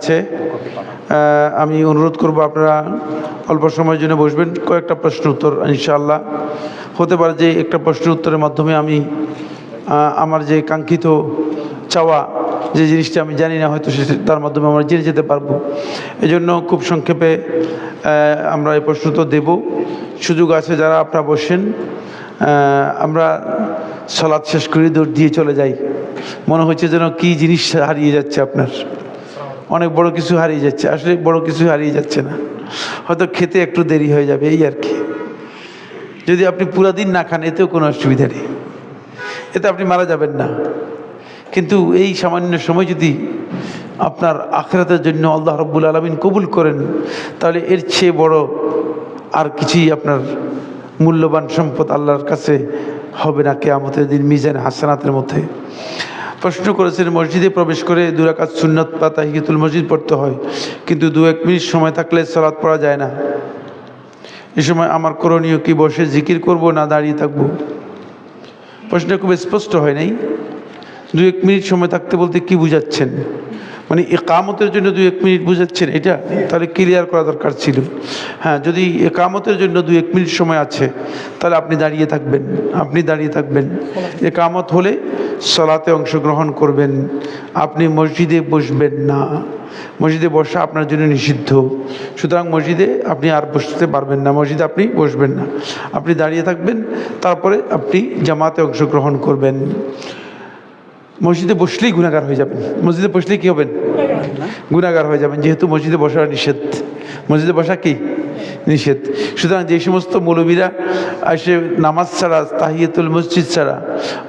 আছে আমি অনুরোধ করব আপনারা অল্প সময়ের জন্য বসবেন। কয়েকটা প্রশ্ন উত্তর ইনশাআল্লাহ। হতে পারে যে একটা প্রশ্নের উত্তরের মাধ্যমে আমি আমার যে কাঙ্ক্ষিত চাওয়া, যে জিনিসটা আমি জানি না, হয়তো সেটা তার মাধ্যমে আমরা জেনে যেতে পারব। এজন্য খুব সংক্ষেপে আমরা এই প্রশ্ন উত্তর দেব। সুযোগ আছে যারা আপনারা বসেন। আমরা সলাদ শেষ করে দৌড় দিয়ে চলে যাই। মনে হচ্ছে যেন কি জিনিস হারিয়ে যাচ্ছে আপনার। অনেক বড় কিছু হারিয়ে যাচ্ছে। আসলে বড় কিছু হারিয়ে যাচ্ছে না। হয়তো খেতে একটু দেরি হয়ে যাবে, এই আর কি। যদি আপনি পুরা দিন না খান, এতেও কোনো অসুবিধা নেই। এতে আপনি মারা যাবেন না। কিন্তু এই সামান্য সময় যদি আপনার আখরাতের জন্য আল্লাহ রব্বুল আলমিন কবুল করেন, তাহলে এর চেয়ে বড় আর কিছুই আপনার মূল্যবান সম্পদ আল্লাহর কাছে হবে না কেয়ামতের দিন, মিজান হাসানাতের মধ্যে। প্রশ্ন করেছেন, মসজিদে প্রবেশ করে দুরাকাত সুন্নত বা তাহিয়াতুল মসজিদ পড়তে হয়। কিন্তু দু এক মিনিট সময় থাকলে সালাত পড়া যায় না। এ সময় আমার করণীয় কি, বসে জিকির করব না দাঁড়িয়ে থাকব? প্রশ্নটা খুব স্পষ্ট হয় নাই। দু এক মিনিট সময় থাকতে বলতে কি বুঝাচ্ছেন? মানে একামতের জন্য দু এক মিনিট বুঝাচ্ছেন এটা? তাহলে ক্লিয়ার করা দরকার ছিল। হ্যাঁ যদি একামতের জন্য দু এক মিনিট সময় আছে, তাহলে আপনি দাঁড়িয়ে থাকবেন, আপনি দাঁড়িয়ে থাকবেন। একামত হলে সলাতে অংশগ্রহণ করবেন। আপনি মসজিদে বসবেন না। মসজিদে বসা আপনার জন্য নিষিদ্ধ। সুতরাং মসজিদে আপনি আর বসতে পারবেন না। মসজিদে আপনি বসবেন না। আপনি দাঁড়িয়ে থাকবেন তারপরে আপনি জামাতে অংশগ্রহণ করবেন। মসজিদে বসলেই গুণাগার হয়ে যাবেন। মসজিদে বসলেই কী হবেন? গুণাগার হয়ে যাবেন। যেহেতু মসজিদে বসা নিষেধ। মসজিদে বসা কি? নিষেধ। সুতরাং যে সমস্ত মৌলবীরা এসে নামাজ ছাড়া, তাহিয়াতুল মসজিদ ছাড়া,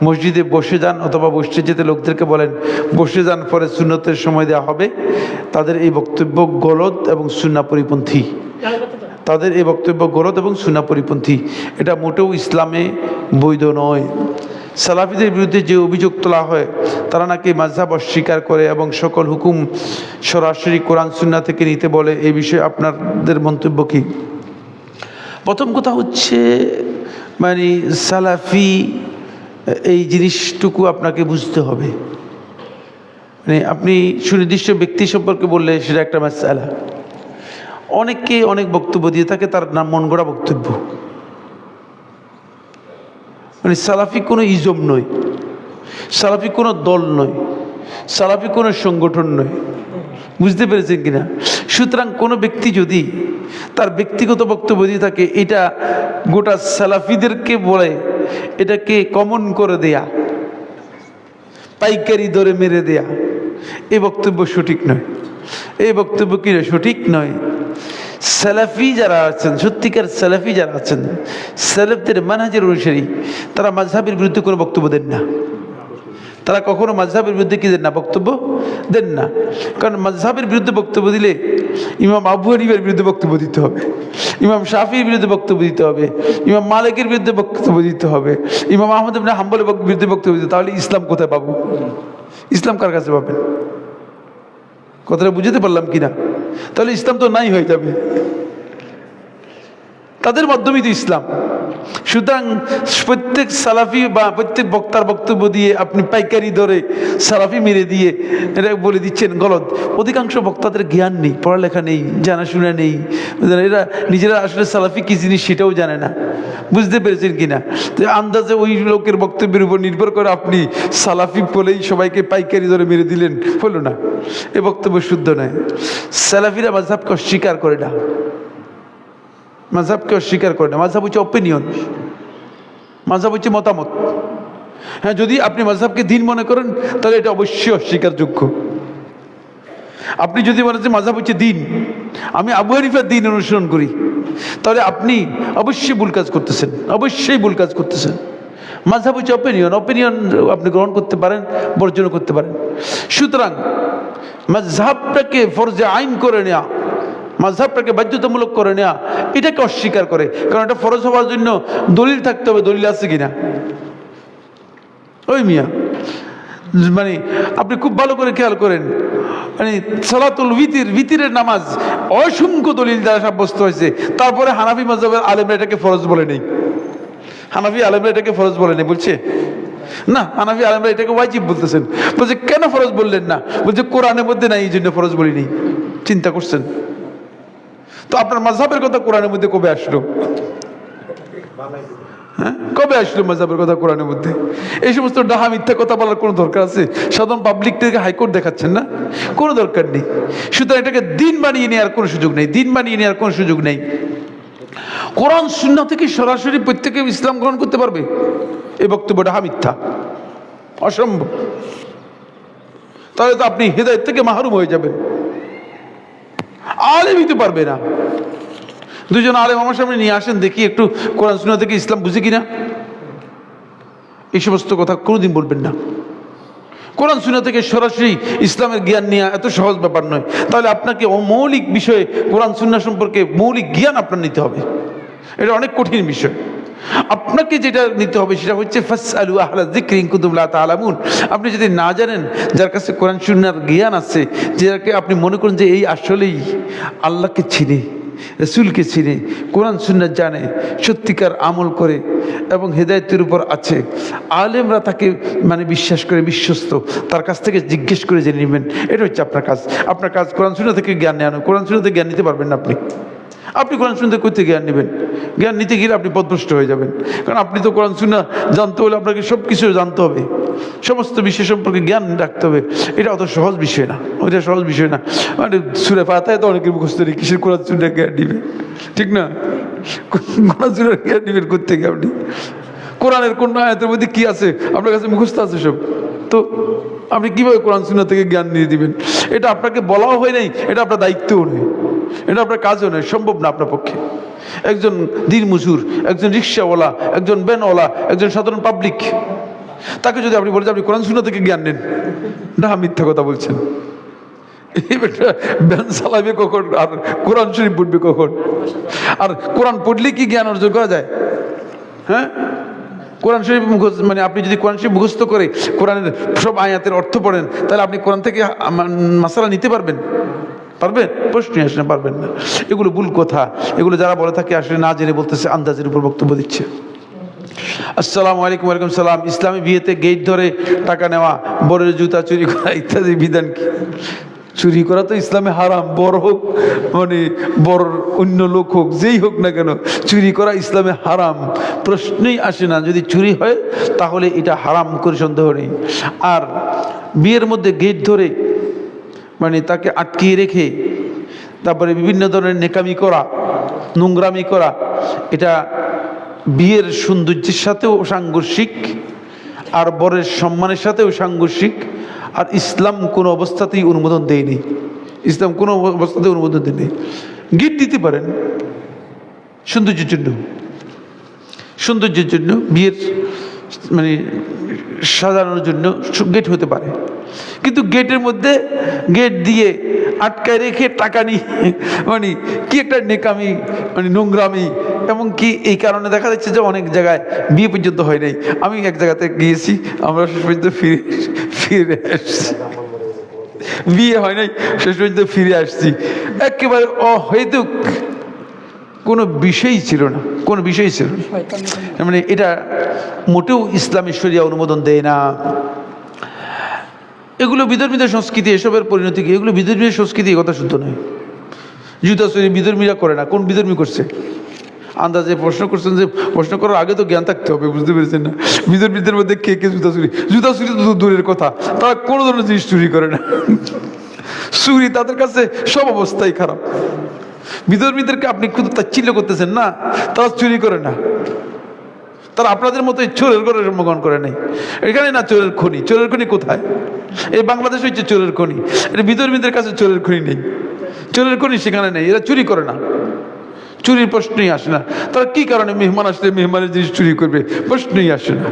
মসজিদে বসে যান অথবা বসতে যেতে লোকদেরকে বলেন, বসে যান, পরে সুন্নতের সময় দেওয়া হবে। তাদের এই বক্তব্য গলদ এবং সুন্না পরিপন্থী। তাদের এই বক্তব্য গলদ এবং সুন্না পরিপন্থী। এটা মোটেও ইসলামে বৈধ নয়। সালাফিদের বিরুদ্ধে যে অভিযোগ তোলা হয় তারা নাকি মাঝহাব অস্বীকার করে এবং সকল হুকুম সরাসরি কোরআন, সুন্না থেকে নিতে বলে। এই বিষয়ে আপনাদের মন্তব্য কী? প্রথম কথা হচ্ছে মানে সালাফি, এই জিনিসটুকু আপনাকে বুঝতে হবে। মানে আপনি সুনির্দিষ্ট ব্যক্তি সম্পর্কে বললে সেটা একটা মাসালা অনেককে অনেক বক্তব্য দিয়ে থাকে, তার নাম মন গড়া বক্তব্য। মানে সালাফি কোনো ইজম নয়। সালাফি কোনো দল নয়, সালাফি কোনো সংগঠন নয়। বুঝতে পেরেছেন কিনা? সুতরাং কোনো ব্যক্তি যদি তার ব্যক্তিগত বক্তব্য দিয়ে থাকে, এটা গোটা সালাফিদেরকে বলে, এটাকে কমন করে দেয়া, পাইকারি দরে মেরে দেয়া, এ বক্তব্য সঠিক নয়। এই বক্তব্য কি সঠিক নয়? সালাফি যারা আছেন, সত্যিকার সালাফি যারা আছেন, সালাফদের মানহাজের অনুসারী, তারা মাঝহাবের বিরুদ্ধে কোনো বক্তব্য দেন না। তারা কখনো মাঝহাবের বিরুদ্ধে কি দেন না? বক্তব্য দেন না। কারণ মাঝহাবের বিরুদ্ধে বক্তব্য দিলে ইমাম আবু হানিফের বিরুদ্ধে বক্তব্য দিতে হবে। ইমাম শাফির বিরুদ্ধে বক্তব্য দিতে হবে। ইমাম মালিকের বিরুদ্ধে বক্তব্য দিতে হবে। ইমাম আহমদ ইবনে হাম্বলের বিরুদ্ধে বক্তব্য দিতে তাহলে ইসলাম কোথায় পাবো? ইসলাম কার কাছে পাবেন? কথাটা বুঝতে পারলাম কিনা? তাহলে ইসলাম তো নাই হয়ে যাবে। তাদের মাধ্যমেই তো ইসলাম। সুতরাং প্রত্যেক সালাফি বা প্রত্যেক বক্তার বক্তব্য দিয়ে আপনি পাইকারি ধরে সালাফি মেরে দিয়ে এটা বলে দিচ্ছেন, গলত। অধিকাংশ বক্তাদের জ্ঞান নেই, পড়ালেখা নেই, জানাশোনা নেই। এরা নিজেরা আসলে সালাফি কী জিনিস সেটাও জানে না। বুঝতে পেরেছেন কিনা? আন্দাজে ওই লোকের বক্তব্যের উপর নির্ভর করে আপনি সালাফি বলেই সবাইকে পাইকারি ধরে মেরে দিলেন, হলো না। এ বক্তব্য শুদ্ধ নয়। সালাফিরা মাঝহাবকে অস্বীকার করে না। মাঝহাবকে অস্বীকার করে না। মাঝহাব হচ্ছে অপিনিয়ন মাঝহাব হচ্ছে মতামত। হ্যাঁ যদি আপনি মাঝহাবকে দিন মনে করেন, তাহলে এটা অবশ্যই অস্বীকারযোগ্য। আপনি যদি মনে হচ্ছে মাঝহাব হচ্ছে দিন, আমি আবু হানিফার দিন অনুসরণ করি, তাহলে আপনি অবশ্যই ভুল কাজ করতেছেন। অবশ্যই ভুল কাজ করতেছেন। মাঝহাব হচ্ছে অপিনিয়ন অপিনিয়ন আপনি গ্রহণ করতে পারেন বর্জন করতে পারেন। সুতরাং মাঝহাবটাকে ফরজে আইন করে নেওয়া মাঝহাবটাকে বাধ্যতামূলক করে নেওয়া এটাকে অস্বীকার করে। কারণ এটা ফরজ হওয়ার জন্য দলিল থাকতে হবে, দলিল আছে কিনা? ওই মিয়া। মানে আপনি খুব ভালো করে খেয়াল করেন। মানে সলাতুল ভিতির ভিতিরের নামাজ অসংখ্য দলিল দ্বারা সাব্যস্ত হয়েছে। তারপরে হানাফি মজাবের আলেমরা এটাকে ফরজ বলে নেই। হানাফি আলেমরা এটাকে ফরজ বলে নেই, বলছে? না আনাফি আলমরা এটাকে ওয়াজিব বলতেছেন। বলছে, কেন ফরজ বললেন না? বলছে, কোরআনের মধ্যে নাই, এই জন্য ফরজ বলিনি। চিন্তা করছেন? তো আপনার মাঝহাবের কথা কোরআনের মধ্যে কবে আসলো? হ্যাঁ? কবে আসলো মাঝহাবের কথা কোরআনের মধ্যে? এই সমস্ত ডাহা মিথ্যা কথা বলার কোনো দরকার আছে? সাধারণ পাবলিক থেকে হাইকোর্ট দেখাচ্ছেন না? কোনো দরকার নেই। সুতরাং এটাকে দিন বানিয়ে নেওয়ার কোনো সুযোগ নেই। দিন বানিয়ে নেওয়ার কোনো সুযোগ নেই। কোরআন শূন্য থেকে সরাসরি প্রত্যেকে ইসলাম গ্রহণ করতে পারবে? এই বক্তব্যটা হা মিথ্যা। অসম্ভব। তাহলে তো আপনি হৃদয় থেকে মাহরুম হয়ে যাবেন। আলেম হইতে পারবে না। দুজন আলেম আমার সামনে নিয়ে আসেন, দেখি একটু কোরআন সুনা থেকে ইসলাম বুঝে কিনা। এই সমস্ত কথা কোনোদিন বলবেন না। কোরআন সুনা থেকে সরাসরি ইসলামের জ্ঞান নেওয়া এত সহজ ব্যাপার নয়। তাহলে আপনাকে মৌলিক বিষয়ে কোরআন সুন্না সম্পর্কে মৌলিক জ্ঞান আপনার নিতে হবে। এটা অনেক কঠিন বিষয়। আপনাকে যেটা নিতে হবে সেটা হচ্ছে ফাস আলু আহলা জিক্রিং কুতুবলা তালামুন আপনি যদি না জানেন, যার কাছে কোরআন শূন্যার জ্ঞান আছে, যাকে আপনি মনে করেন যে এই আসলেই আল্লাহকে চিনে, রসুলকে চিনে, কোরআন সুন্নাত জানে, সত্যিকার আমল করে এবং হেদায়তের উপর আছে, আলেমরা তাকে মানে বিশ্বাস করে, বিশ্বস্ত, তার কাছ থেকে জিজ্ঞেস করে জেনে নেবেন। এটা হচ্ছে আপনার কাজ। আপনার কাজ কোরআন শূন্য থেকে জ্ঞান নেওয়ানো। কোরআন থেকে জ্ঞান নিতে পারবেন না আপনি। আপনি কোরআন শুনতে করতে জ্ঞান নেবেন? জ্ঞান নিতে গেলে আপনি পদভ্রষ্ট হয়ে যাবেন। কারণ আপনি তো কোরআন শুনে জানতে হলে আপনাকে সব কিছু জানতে হবে। সমস্ত বিষয় সম্পর্কে জ্ঞান রাখতে হবে। এটা অত সহজ বিষয় না। ওইটা সহজ বিষয় না। মানে সুরে পাতায় তো অনেকের মুখস্থ নেই, কিসের কোরআন শুনে জ্ঞান দিবে ঠিক না? কোরআন শুনে জ্ঞান করতে গিয়ে আপনি? কোরআনের কোন আয়াতের মধ্যে কি আছে? আপনার কাছে মুখস্থ আছে সব। তো আপনি কীভাবে কোরআন সুন্নাহ থেকে জ্ঞান নিয়ে দিবেন এটা আপনাকে বলাও হয় নাই, এটা আপনার দায়িত্বও নেই এটা আপনার কাজও নয়, সম্ভব না আপনার পক্ষে। একজন দিন মজুর, একজন রিক্সাওয়ালা, একজন ব্যানওয়ালা, একজন সাধারণ পাবলিক তাকে যদি আপনি বলেন আপনি কোরআন সুন্নাহ থেকে জ্ঞান নেন, না, মিথ্যা কথা বলছেন। ব্যান চালাবে কখন? আর কোরআন শরীফ পড়বে কখন? আর কোরআন পড়লে কি জ্ঞান অর্জন করা যায়? হ্যাঁ? কোরআন শরীফ মুখস্থ মানে আপনি যদি কোরআন শরীফ মুখস্থ করে কোরআনের সব আয়াতের অর্থ পড়েন, তাহলে আপনি কোরআন থেকে মশালা নিতে পারবেন। পারবেন? প্রশ্নই আসলে পারবেন না। এগুলো ভুল কথা। এগুলো যারা বলে থাকে আসলে না জেনে বলতেছে, আন্দাজের উপর বক্তব্য দিচ্ছে। আসসালামু আলাইকুম, ওয়ালাইকুম সালাম। ইসলামী বিয়েতে গেট ধরে টাকা নেওয়া, বরের জুতা চুরি করা ইত্যাদি বিধান কি? চুরি করা তো ইসলামে হারাম। বড় হোক মানে বড় অন্য লোক হোক, যেই হোক না কেন, চুরি করা ইসলামে হারাম। প্রশ্নই আসে না, যদি চুরি হয়, তাহলে এটা হারাম করে সন্দেহ নেই। আর বিয়ের মধ্যে গেট ধরে মানে তাকে আটকিয়ে রেখে, তারপরে বিভিন্ন ধরনের নেকামি করা, নোংরামি করা, এটা বিয়ের সৌন্দর্যের সাথেও সাংঘর্ষিক, আর বরের সম্মানের সাথেও সাংঘর্ষিক, আর ইসলাম কোনো অবস্থাতেই অনুমোদন দেয়নি। ইসলাম কোনো অবস্থাতেই অনুমোদন দেয়নি। গিট দিতে পারেন, সৌন্দর্যের জন্য। সৌন্দর্যের জন্য, বিয়ের মানে সাজানোর জন্য গেট হতে পারে। কিন্তু গেটের মধ্যে গেট দিয়ে আটকায় রেখে টাকা নিয়ে মানে কি একটা নেকামি মানে নোংরামি এবং কি এই কারণে দেখা যাচ্ছে যে অনেক জায়গায় বিয়ে পর্যন্ত হয় নাই। আমি এক জায়গাতে গিয়েছি আমরা শেষ পর্যন্ত ফিরে ফিরে আসছি। বিয়ে হয় নাই শেষ পর্যন্ত ফিরে আসছি। একেবারে অহেতুক কোনো বিষয়ই ছিল না কোনো বিষয়ই ছিল না। মানে এটা মোটেও ইসলামী শরিয়া অনুমোদন দেয় না। এগুলো বিধর্মীদের সংস্কৃতি, এসবের পরিণতি কি? এগুলো বিধর্মীয় সংস্কৃতি কথা শুদ্ধ নয়। জুতা চুরি বিধর্মীরা করে না, কোন বিধর্মী করছে? আন্দাজে প্রশ্ন করছেন যে, প্রশ্ন করার আগে তো জ্ঞান থাকতে হবে, বুঝতে পেরেছেন না? বিধর্মীদের মধ্যে কে কে জুতা চুরি? জুতা চুরি তো দূরের কথা, তারা কোনো ধরনের জিনিস চুরি করে না? চুরি তাদের কাছে সব অবস্থাই খারাপ। বিধর্মীদেরকে আপনি কিন্তু তাচ্ছিল্য করতেছেন না, তারা চুরি করে না। তারা আপনাদের মতো চোরের ঘরে জন্মগ্রহণ করে নেই। এখানে না চোরের খনি। চোরের খনি কোথায়? এই বাংলাদেশ হচ্ছে চোরের খনি। এটা বিধর্মীদের কাছে চোরের খনি নেই। চোরের খনি সেখানে নেই। এরা চুরি করে না। চুরির প্রশ্নই আসে না। তারা কি কারণে মেহমান আসলে মেহমানের জিনিস চুরি করবে? প্রশ্নই আসে না।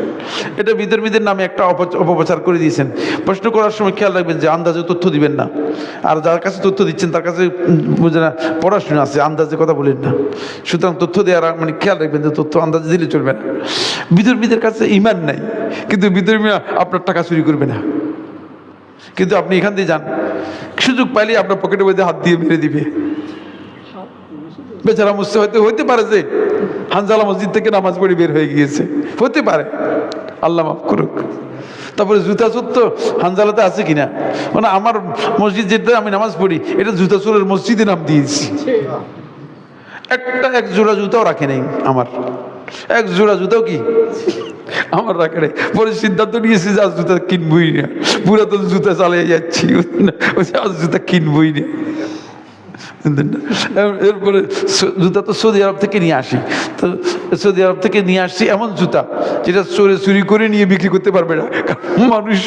এটা বিধর্মীদের নামে একটা অপপ্রচার করে দিয়েছেন। প্রশ্ন করার সময় খেয়াল রাখবেন যে আন্দাজে তথ্য দিবেন না। আর যার কাছে তথ্য দিচ্ছেন, তার কাছে বুঝে না, পড়াশোনা আছে, আন্দাজে কথা বলেন না। সুতরাং তথ্য দেওয়ার মানে খেয়াল রাখবেন যে তথ্য আন্দাজে দিলে চলবে না। বিধর্মীদের কাছে ইমান নাই। কিন্তু বিধর্মীরা আপনার টাকা চুরি করবে না। কিন্তু আপনি এখান দিয়ে যান। সুযোগ পাইলে আপনার পকেটের মধ্যে হাত দিয়ে মেরে দিবে। বেচারা মুসতে হয়তো হইতে পারে যে হানজালা মসজিদ থেকে নামাজ পড়ে বের হয়ে গিয়েছে। হতে পারে। আল্লাহ মাফ করুক। তারপরে জুতা চোর তো হানজালাতে আছে কিনা? মানে আমার মসজিদ যেটা আমি নামাজ পড়ি, এটা জুতা চোরের মসজিদে নাম দিয়েছি। একটা এক জোড়া জুতাও রাখে নাই আমার। এক জোড়া জুতাও কি? আমার রাখে নাই। পরে সিদ্ধান্ত নিয়েছি যে আজ জুতা কিনবই না। পুরাতন জুতা চালিয়ে যাচ্ছি। আজ জুতা কিনবই না। এরপরে জুতা তো সৌদি আরব থেকে নিয়ে আসি। তো সৌদি আরব থেকে নিয়ে আসছি এমন জুতা, যেটা চোরে চুরি করে নিয়ে বিক্রি করতে পারবে না। মানুষ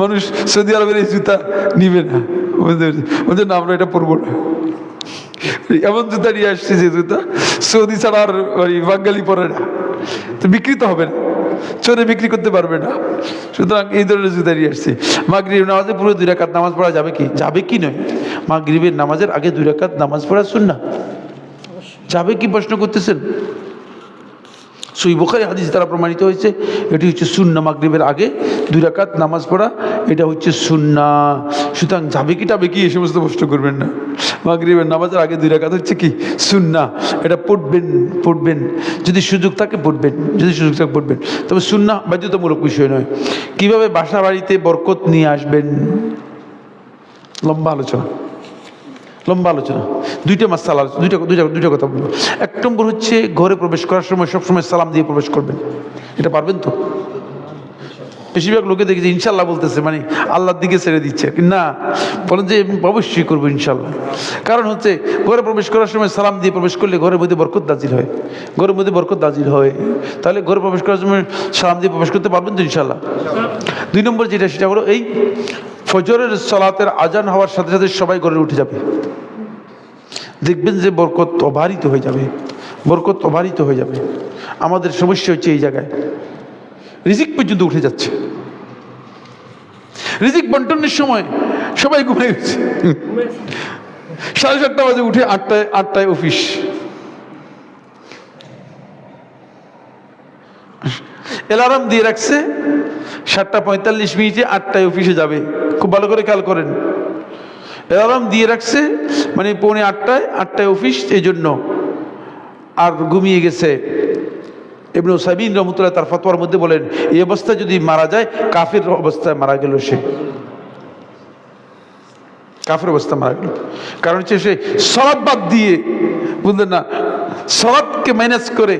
মানুষ সৌদি আরবের এই জুতা নিবে না। ওদের না আমরা এটা পরবো না। এমন জুতা নিয়ে আসছি যে জুতা সৌদি ছাড়া আর বাঙালি পরে না। তো বিক্রি তো হবে না। চোরে বিক্রি করতে পারবে না। সুতরাং এই ধরনের নিয়ে আসছে। মাগরিব নামাজে পুরো দুই রাকাত নামাজ পড়া যাবে কি? যাবে কি নয়? মাগরিবের নামাজের আগে দুই রাকাত নামাজ পড়া শুন না যাবে কি প্রশ্ন করতেছেন? সুই বোখারি হাদিস দ্বারা প্রমাণিত হয়েছে, এটি হচ্ছে সুন্না মাগরীবের আগে দুই রাকাত নামাজ পড়া, এটা হচ্ছে সুন্না। সুতরাং যাবে কি টাবে কি এই সমস্ত প্রশ্ন করবেন না। মাগরিবের নামাজের আগে দুই রাকাত হচ্ছে কি? সুন্না। এটা পড়বেন পড়বেন। যদি সুযোগ থাকে, পড়বেন। যদি সুযোগ থাকে, পড়বেন। তবে সুন্না বাধ্যতামূলক বিষয় নয়। কীভাবে বাসা বাড়িতে বরকত নিয়ে আসবেন? লম্বা আলোচনা। লম্বা আলোচনা। দুইটা মাস সালাম দুইটা দুইটা দুইটা কথা বলব। এক নম্বর হচ্ছে, ঘরে প্রবেশ করার সময় সবসময় সালাম দিয়ে প্রবেশ করবেন। এটা পারবেন তো? বেশিরভাগ লোকে দেখেছি, ইনশাল্লাহ বলতেছে মানে আল্লাহর দিকে ছেড়ে দিচ্ছে। না বলেন যে অবশ্যই করব ইনশাল্লাহ। কারণ হচ্ছে, ঘরে প্রবেশ করার সময় সালাম দিয়ে প্রবেশ করলে ঘরের মধ্যে বরকত দাজিল হয়। ঘরের মধ্যে বরকত দাজিল হয়। তাহলে ঘরে প্রবেশ করার সময় সালাম দিয়ে প্রবেশ করতে পারবেন তো ইনশাল্লাহ। দুই নম্বর যেটা, সেটা হলো এই ফজরের সলাতের আজান হওয়ার সাথে সাথে সবাই ঘরে উঠে যাবে। দেখবেন যে বরকত অবারিত হয়ে যাবে। বরকত অবারিত হয়ে যাবে। আমাদের সমস্যা হচ্ছে এই জায়গায়। রিজিক পর্যন্ত উঠে যাচ্ছে। রিজিক বন্টনের সময় সবাই ঘুমিয়ে গেছে। সাড়ে সাতটা বাজে উঠে আটটায় আটটায় অফিস। অ্যালার্ম দিয়ে রাখছে, সাতটা পঁয়তাল্লিশ মিনিটে আটটায় অফিসে যাবে। খুব ভালো করে খেয়াল করেন। অ্যালার্ম দিয়ে রাখছে মানে পৌনে আটটায় আটটায় অফিস এই জন্য আর ঘুমিয়ে গেছে। এমনি সাবিন রহমতুল্লাহ তার ফতোয়ার মধ্যে বলেন, এই অবস্থায় যদি মারা যায়, কাফের অবস্থায় মারা গেল সে। কাফের অবস্থা মারা গেল। কারণ হচ্ছে সে সলাদ বাদ দিয়ে, বুঝলেন না সলাদকে ম্যানেজ করে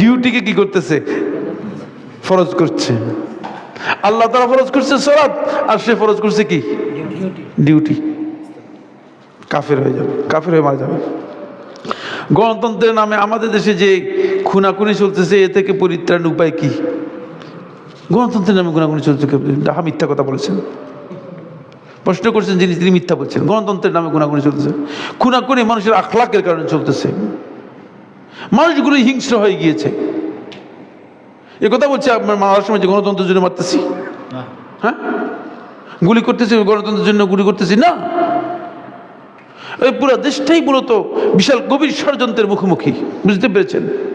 ডিউটিকে কি করতেছে? ফরজ করছে। আল্লাহ তারা ফরজ করছে সলাদ আর সে ফরজ করছে কি? ডিউটি। কাফের হয়ে যাবে, কাফের হয়ে মারা যাবে। গণতন্ত্রের নামে আমাদের দেশে যে খুনাখুনি চলতেছে এ থেকে পরিত্রাণ উপায় কি? গণতন্ত্রের নামে খুনাখুনি চলছে ডাহা মিথ্যা কথা বলেছেন। প্রশ্ন করছেন যিনি তিনি মিথ্যা বলছেন। গণতন্ত্রের নামে খুনাখুনি চলতেছে। খুনাখুনি মানুষের আখলাকের কারণে চলতেছে। মানুষগুলো হিংস্র হয়ে গিয়েছে। এ কথা বলছে আপনার মারার সময় যে গণতন্ত্রের জন্য মারতেছি। হ্যাঁ? গুলি করতেছি গণতন্ত্রের জন্য গুলি করতেছি না। এই পুরো দেশটাই মূলত বিশাল গভীর ষড়যন্ত্রের মুখোমুখি। বুঝতে পেরেছেন?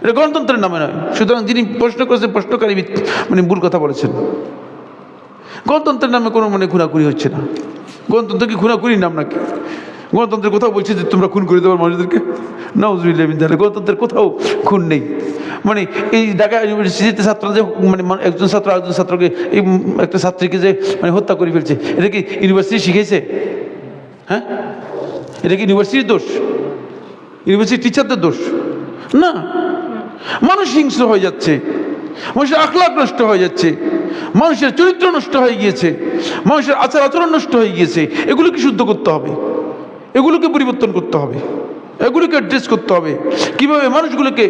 এটা গণতন্ত্রের নামে নয়। সুতরাং যিনি প্রশ্ন করেছেন, প্রশ্নকারী মানে ভুল কথা বলেছেন। গণতন্ত্রের নামে কোনো মানে খুনাখুনি হচ্ছে না। গণতন্ত্র কি খুনাখুনির নাম নাকি? গণতন্ত্রের কোথাও বলছে যে তোমরা খুন করে দেবো মানুষদেরকে? তাহলে গণতন্ত্রের কোথাও খুন নেই। মানে এই ঢাকা ইউনিভার্সিটিতে ছাত্র যে মানে একজন ছাত্র একজন ছাত্রকে, এই একটা ছাত্রীকে যে মানে হত্যা করে ফেলছে, এটা কি ইউনিভার্সিটি শিখেছে? হ্যাঁ? এটা কি ইউনিভার্সিটির দোষ? ইউনিভার্সিটির টিচারদের দোষ? না। মানুষ হিংস্র হয়ে যাচ্ছে। মানুষের আখলাখ নষ্ট হয়ে যাচ্ছে। মানুষের চরিত্র নষ্ট হয়ে গিয়েছে। মানুষের আচার আচরণ নষ্ট হয়ে গিয়েছে। এগুলোকে শুদ্ধ করতে হবে। এগুলোকে পরিবর্তন করতে হবে। এগুলোকে অ্যাড্রেস করতে হবে। কীভাবে মানুষগুলোকে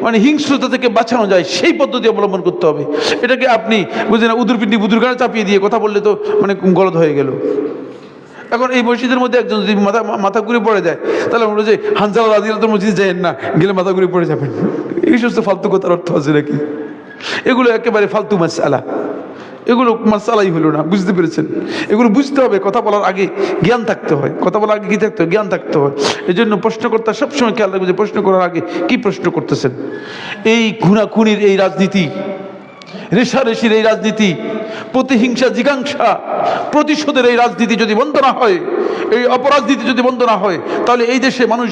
মানে হিংস্রতা থেকে বাঁচানো যায়, সেই পদ্ধতি অবলম্বন করতে হবে। এটাকে আপনি বুঝলেন উদুর পিন্ডি বুদুর গানে চাপিয়ে দিয়ে কথা বললে তো মানে গলদ হয়ে গেল। এখন এই মসজিদের মধ্যে একজন যদি মাথা মাথা ঘুরে পড়ে যায়, তাহলে আমরা যে হানজালা রাজিয়াল তো মসজিদ যায়েন না, গেলে মাথা ঘুরে পড়ে যাবেন। এই সমস্ত ফালতু কথার অর্থ আছে নাকি? এগুলো একেবারে ফালতু মাসালা। এগুলো মাসালাই হলো না, বুঝতে পেরেছেন? এগুলো বুঝতে হবে, কথা বলার আগে জ্ঞান থাকতে হয়। কথা বলার আগে কী থাকতে হয়? জ্ঞান থাকতে হয়। এই জন্য প্রশ্নকর্তা সবসময় খেয়াল রাখবে যে প্রশ্ন করার আগে কি প্রশ্ন করতেছেন? এই খুনাখুনির এই রাজনীতি রেশারেশির এই রাজনীতি, প্রতিহিংসা, জিজ্ঞাংসা, প্রতিশোধের এই রাজনীতি যদি বন্ধ না হয়, এই অপরাজনীতি যদি বন্ধ না হয়, তাহলে এই দেশে মানুষ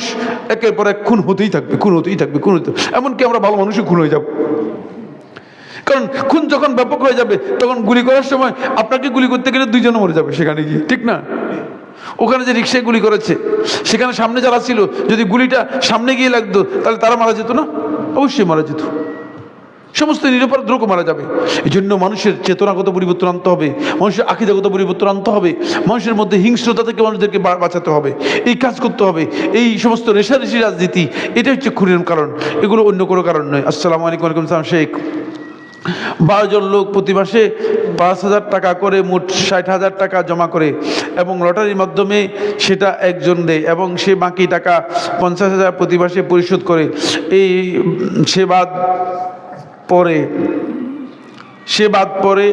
একের পর এক খুন হতেই থাকবে, খুন হতেই থাকবে, খুন হতে এমনকি আমরা ভালো মানুষও খুন হয়ে যাব। কারণ খুন যখন ব্যাপক হয়ে যাবে, তখন গুলি করার সময় আপনাকে গুলি করতে গেলে দুইজনে মরে যাবে সেখানে গিয়ে, ঠিক না? ওখানে যে রিক্সায় গুলি করেছে, সেখানে সামনে যারা ছিল, যদি গুলিটা সামনে গিয়ে লাগতো, তাহলে তারা মারা যেত না? অবশ্যই মারা যেত। সমস্ত নিরাপরাধ মারা যাবে। এই জন্য মানুষের চেতনাগত পরিবর্তন আনতে হবে, মানুষের আকিদাগত পরিবর্তন আনতে হবে, মানুষের মধ্যে হিংস্রতা থেকে মানুষদেরকে বাঁচাতে হবে, এই কাজ করতে হবে, এই সমস্ত রেশারেশি রাজনীতি এটা হচ্ছে খুনের কারণ, এগুলো অন্য কোনো কারণ নয়। আসসালামু আলাইকুম আলাইকুম সালাম, শেখ। বারো জন লোক প্রতি মাসে পাঁচ হাজার টাকা করে, মোট ষাট হাজার টাকা জমা করে, এবং লটারির মাধ্যমে সেটা একজন দেয়, এবং সে বাকি টাকা পঞ্চাশ হাজার প্রতি মাসে পরিশোধ করে। এই, সে বাদ পরে, সে বাদ পড়ে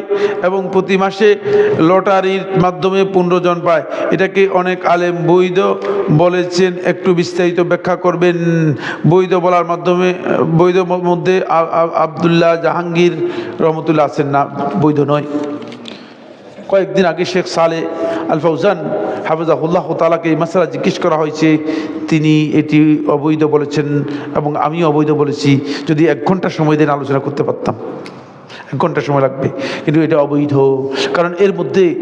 এবং প্রতি মাসে লটারির মাধ্যমে পনেরো জন পায়। এটাকে অনেক আলেম বৈধ বলেছেন। একটু বিস্তারিত ব্যাখ্যা করবেন। বৈধ বলার মাধ্যমে, বৈধ মধ্যে আবদুল্লাহ জাহাঙ্গীর রহমতুল্লাহ আছেন না, বৈধ নয়। কয়েকদিন আগে শেখ সালে আল ফৌজান হাফিজাহুল্লাহ তালাকে এই মশালা জিজ্ঞেস করা হয়েছে তিনি এটি অবৈধ বলেছেন এবং আমি অবৈধ বলেছি যদি এক ঘণ্টা সময় দেন আলোচনা করতে পারতাম। এক ঘণ্টা সময় লাগবে। কিন্তু এটা অবৈধ। কারণ এর মধ্যে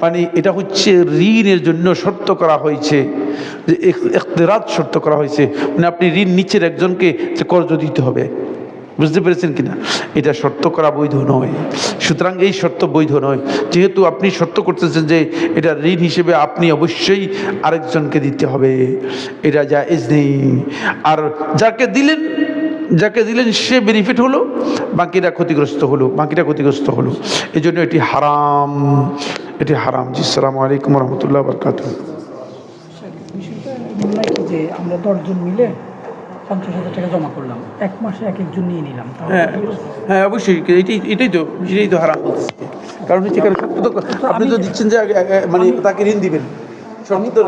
মানে এটা হচ্ছে ঋণের জন্য শর্ত করা হয়েছে। যে একতেরাত শর্ত করা হয়েছে। মানে আপনি ঋণ নিচ্ছেন একজনকে যে কর্জ দিতে হবে। বুঝতে পেরেছেন কিনা? এটা শর্ত করা বৈধ নয়। সুতরাং এই শর্ত বৈধ নয়। যেহেতু আপনি শর্ত করতেছেন যে এটা ঋণ হিসেবে আপনি অবশ্যই আরেকজনকে দিতে হবে। এটা জায়েজ নেই। আর যাকে দিলেন যাকে দিলেন সে বেনিফিট হলো বাকিটা ক্ষতিগ্রস্ত হলো বাকিটা ক্ষতিগ্রস্ত হলো। এই জন্য এটি হারাম। এটি হারাম। জি সালামু আলাইকুম রহমতুল্লাহ বরকাত যে আমরা দশজন মিলে পঞ্চাশ হাজার টাকা জমা করলাম। এক মাসে এক একজন নিয়ে নিলাম। হ্যাঁ হ্যাঁ অবশ্যই। এটাই এটাই তো এটাই তো হারাম কারণ হচ্ছে আপনি তো দিচ্ছেন যে মানে তাকে ঋণ দিবেন। তো